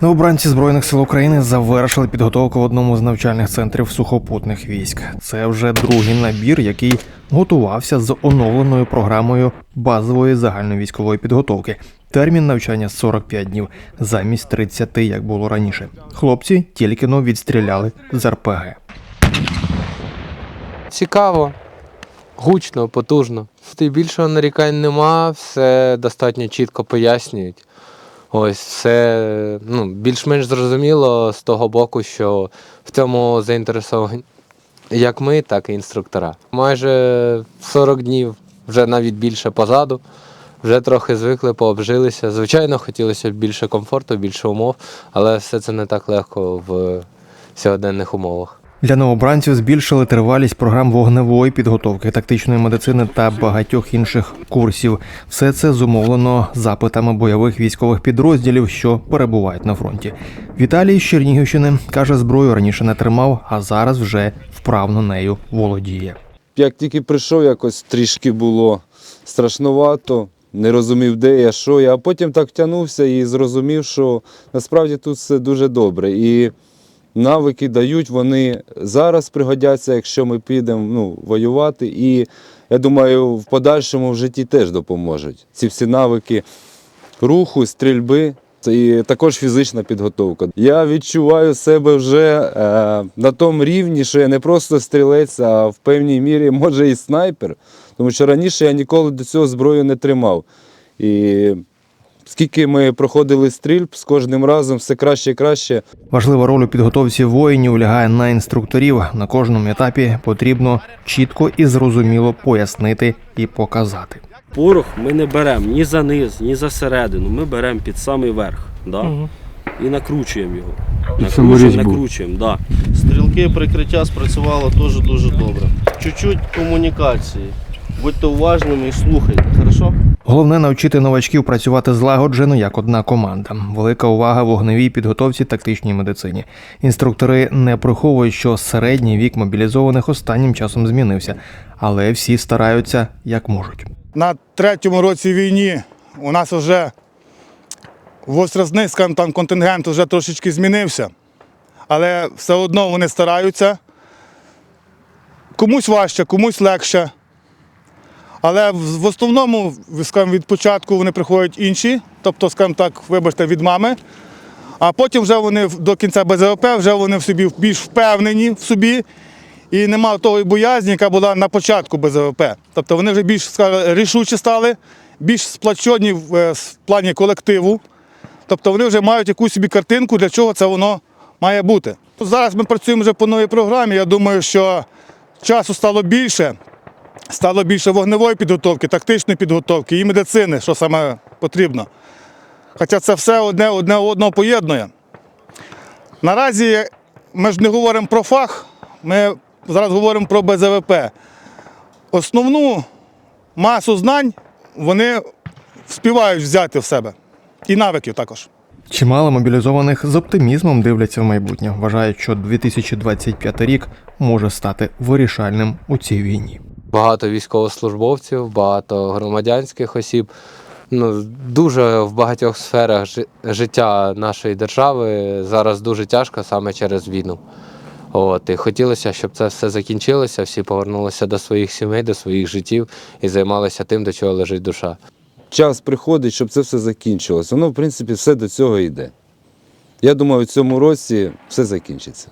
Новобранці Збройних сил України завершили підготовку в одному з навчальних центрів сухопутних військ. Це вже другий набір, який готувався з оновленою програмою базової загальновійськової підготовки. Термін навчання 45 днів замість 30, як було раніше. Хлопці тільки но відстріляли з РПГ. Цікаво, гучно, потужно. Ти більшого нарікань нема, все достатньо чітко пояснюють. Ось все ну, більш-менш зрозуміло з того боку, що в цьому заінтересовані як ми, так і інструктора. Майже 40 днів, вже навіть більше позаду. Вже трохи звикли, пообжилися. Звичайно, хотілося б більше комфорту, більше умов, але все це не так легко в сьогоденних умовах. Для новобранців збільшили тривалість програм вогневої підготовки, тактичної медицини та багатьох інших курсів. Все це зумовлено запитами бойових військових підрозділів, що перебувають на фронті. Віталій з Чернігівщини каже, зброю раніше не тримав, а зараз вже вправно нею володіє. Як тільки прийшов, якось трішки було страшнувато, не розумів, де я, що я, а потім так втягнувся і зрозумів, що насправді тут все дуже добре. І навики дають, вони зараз пригодяться, якщо ми підемо ну, воювати. І я думаю, в подальшому в житті теж допоможуть. Ці всі навики руху, стрільби. І також фізична підготовка. Я відчуваю себе вже е, на тому рівні, що я не просто стрілець, а в певній мірі може і снайпер. Тому що раніше я ніколи до цього зброю не тримав. І скільки ми проходили стрільб, з кожним разом все краще і краще. Важлива роль у підготовці воїнів лягає на інструкторів. На кожному етапі потрібно чітко і зрозуміло пояснити і показати. Порох ми не беремо ні за низ, ні за середину. Ми беремо під самий верх. Да? І накручуємо його. Накручуємо, накручуємо, да. Стрілки прикриття спрацювало теж дуже добре. Чуть-чуть комунікації. Будьте уважними і слухайте, хорошо? Головне навчити новачків працювати злагоджено як одна команда. Велика увага вогневій підготовці тактичній медицині. Інструктори не приховують, що середній вік мобілізованих останнім часом змінився, але всі стараються як можуть. на третьому році війні у нас вже скажімо, там контингент вже трошечки змінився. Але все одно вони стараються. Комусь важче, комусь легше. Але в в основному, скажімо, від початку вони приходять інші, тобто, скажімо так, вибачте, від мами. А потім вже вони до кінця БЗВП, вже вони в собі більш впевнені в собі. І нема того боязні, яка була на початку БЗВП. Тобто вони вже більш скажімо, рішучі стали, більш сплачені в е, плані колективу. Тобто вони вже мають якусь собі картинку, для чого це воно має бути. Зараз ми працюємо вже по новій програмі. Я думаю, що часу стало більше, стало більше вогневої підготовки, тактичної підготовки і медицини, що саме потрібно. Хоча це все одне одне одного поєднує. Наразі ми ж не говоримо про фах, ми зараз говоримо про БЗВП. Основну масу знань вони співають взяти в себе. І навиків також. Чимало мобілізованих з оптимізмом дивляться в майбутнє. Вважають, що 2025 рік може стати вирішальним у цій війні. Багато військовослужбовців, багато громадянських осіб. Ну, дуже в багатьох сферах життя нашої держави зараз дуже тяжко саме через війну. От, і хотілося, щоб це все закінчилося, всі повернулися до своїх сімей, до своїх життів і займалися тим, до чого лежить душа. Час приходить, щоб це все закінчилось. Воно, в принципі, все до цього йде. Я думаю, в цьому році все закінчиться.